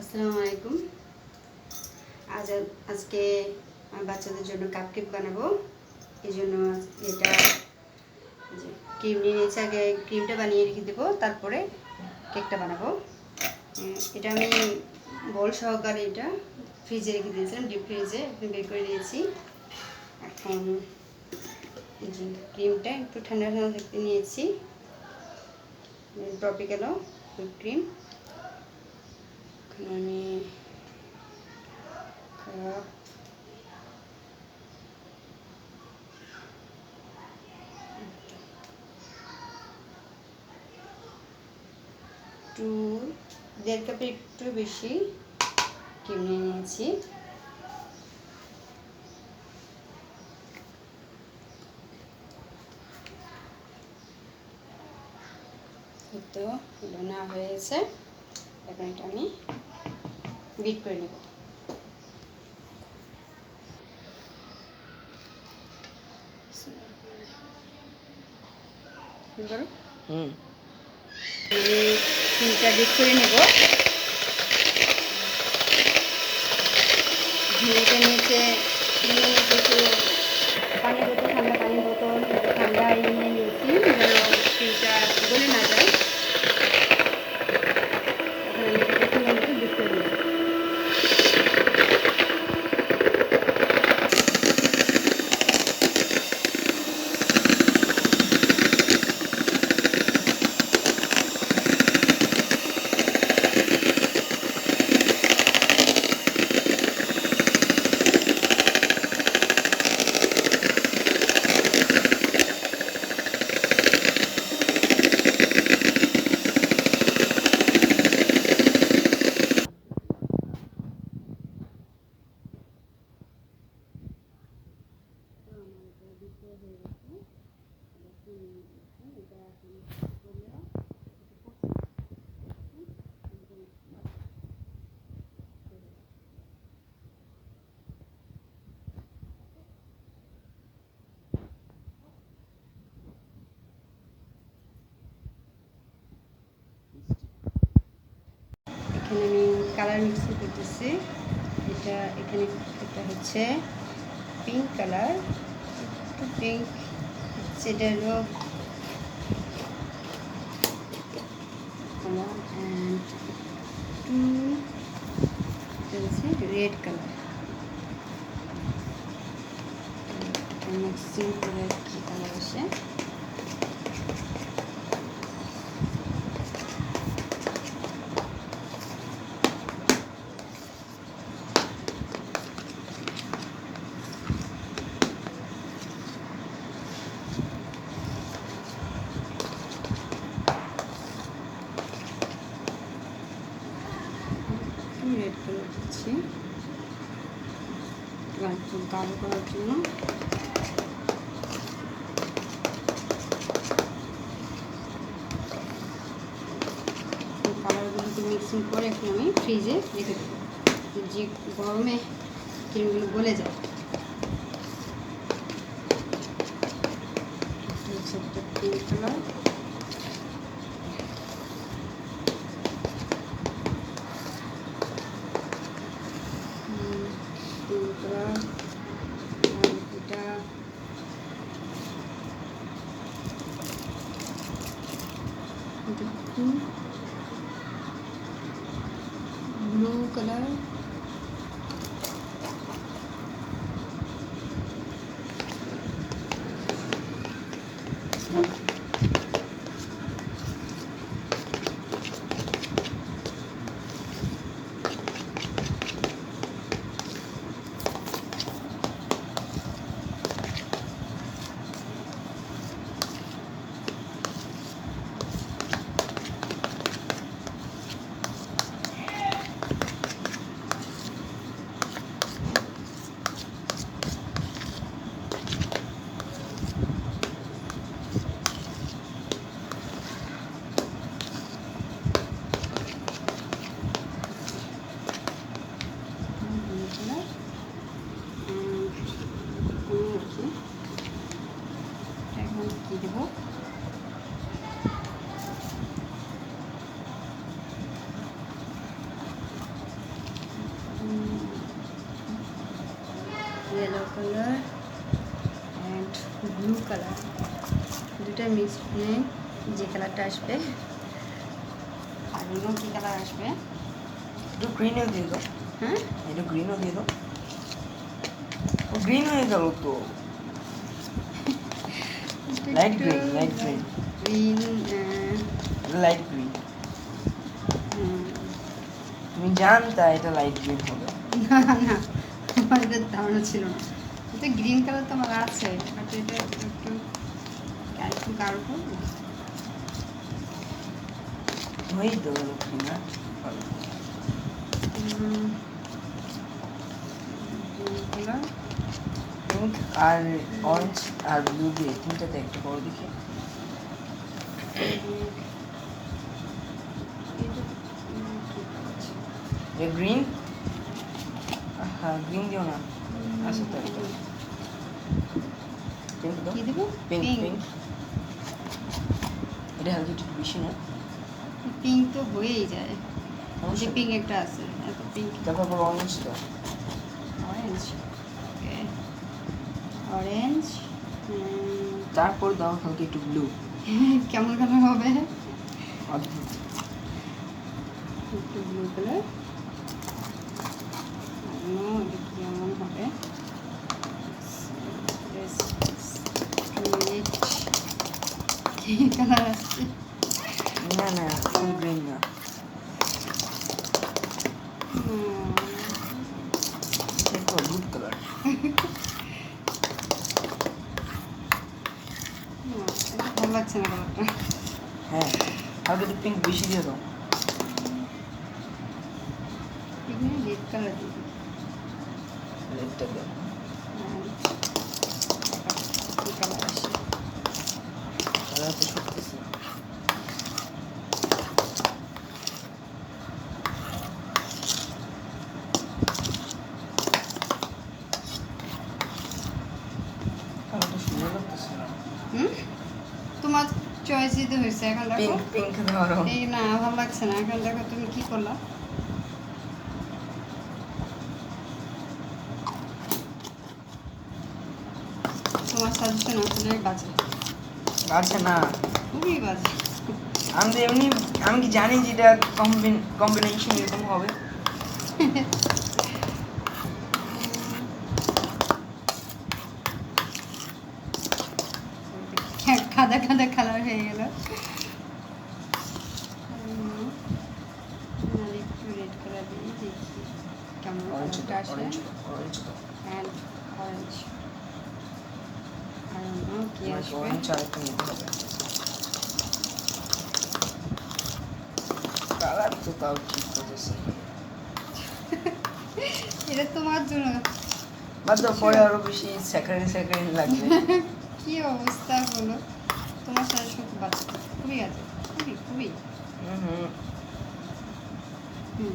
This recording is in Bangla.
আসসালামু আলাইকুম। আজ আজকে আমার বাচ্চাদের জন্য কাপকেক বানাবো। এই জন্য এটা ক্রিম নিয়ে নিয়েছি। আগে ক্রিমটা বানিয়ে রেখে দেবো, তারপরে কেকটা বানাবো। এটা আমি বল সহকারে এটা ফ্রিজে রেখে দিয়েছিলাম ডিপ ফ্রিজে বের করে দিয়েছি এখন ক্রিমটা একটু ঠান্ডা ঠান্ডা থাকতে নিয়েছি। টপিক্যাল হুইপ ক্রিম এখানে আমি কাপ টু দেড় কাপের একটু বেশি নিয়ে নিয়েছি। তো এগুলো হয়েছে এখন এটা আমি বিট করে নেব। হুম। তিনটা বিট করে নেব এটা নিচে নিয়ে নিচে একটু পানির বোতল ঠান্ডা পানির বোতল একটু ঠান্ডা ইয়ে নিয়ে নিয়েছি যেন তিনটা গলে না যায় এখন আমি এটাকে সুন্দর মতো বিট করে নেব এখানে আমি কালার মিক্সি করতেছি। এটা এখানে এটা হচ্ছে পিঙ্ক কালার। একটু পিঙ্ক সেটা কালার রেড কালার মিক্সিং করে কি কালার আসে রেড দিচ্ছি এবার একটু গাঢ় করার জন্য। কালারগুলোকে মিক্সিং করে এখন আমি ফ্রিজে রেখে দেবো। যে গরমে ক্রিমগুলো গলে যায়। Pink colour colour and blue colour দুটা মিক্স নিয়ে যে কালারটা আসবে। আর অন্য কী কালার আসবে? একটু গ্রিনও দিয়ে দাও। হ্যাঁ? একটু গ্রিনও দিয়ে দাও। ও গ্রিন হয়ে গেল তো। Light green, light green. Green light green তুমি জানতা এটা লাইট গ্রিন হবে। না না আমার ধারণা ছিল না। এটা গ্রিন কালার তো আমার আছে বাট এটা একটু একটু গাঢ় করব। হয়েই তো গেল না। কালার পিঙ্ক আর অরেঞ্জ আর ব্লু দিয়ে তিনটাতে একটা বড় দেখি। গ্রিন হ্যাঁ গ্রিন দিও না। কি দেবো? পিঙ্ক পিঙ্ক পিঙ্ক এটা হালকা একটু বেশি না। পিঙ্ক তো হয়েই যায়। যে পিঙ্ক একটা আছে এত পিঙ্ক তারপর আবার অরেঞ্জ দাও। অরেঞ্জ ওকে অরেঞ্জ তারপর দাও হালকা একটু ব্লু কেমন কালার হবে? অদ্ভুত। একটু ব্লু কালার কেমন হবে? কালার আসছে না না ফুল গ্রিন না কালার ভালো লাগছে না কালারটা হ্যাঁ হালকা একটু পিঙ্ক বেশি দিয়ে দাও এখানে রেড কালার দিই রেডটা দাও কি কালার তোমার চয়েস দিতে হয়েছে এখন দেখো। পিঙ্ক ধরো। এই না ভালো লাগছে না এখন দেখো তুমি কি করলা। তোমার সাজেশন আসলে বাজে আচ্ছা না। খুবই বাজে আমি তো এমনি আমি কি জানি যে এটা কম্বিনেশন এরকম হবে। খাদা খাদা কালার হয়ে গেল। একটু রেড কালার দিয়ে দেখি। কেমন orange orange orange and orange আর অন্য কি আসবে তোমার জন্য পরে আরও বেশি স্যাকারিন স্যাকারিন লাগবে কি অবস্থা হলো তোমার সাথে খুব বাচ্চা খুবই আছে খুবই খুবই হুম হুম হুম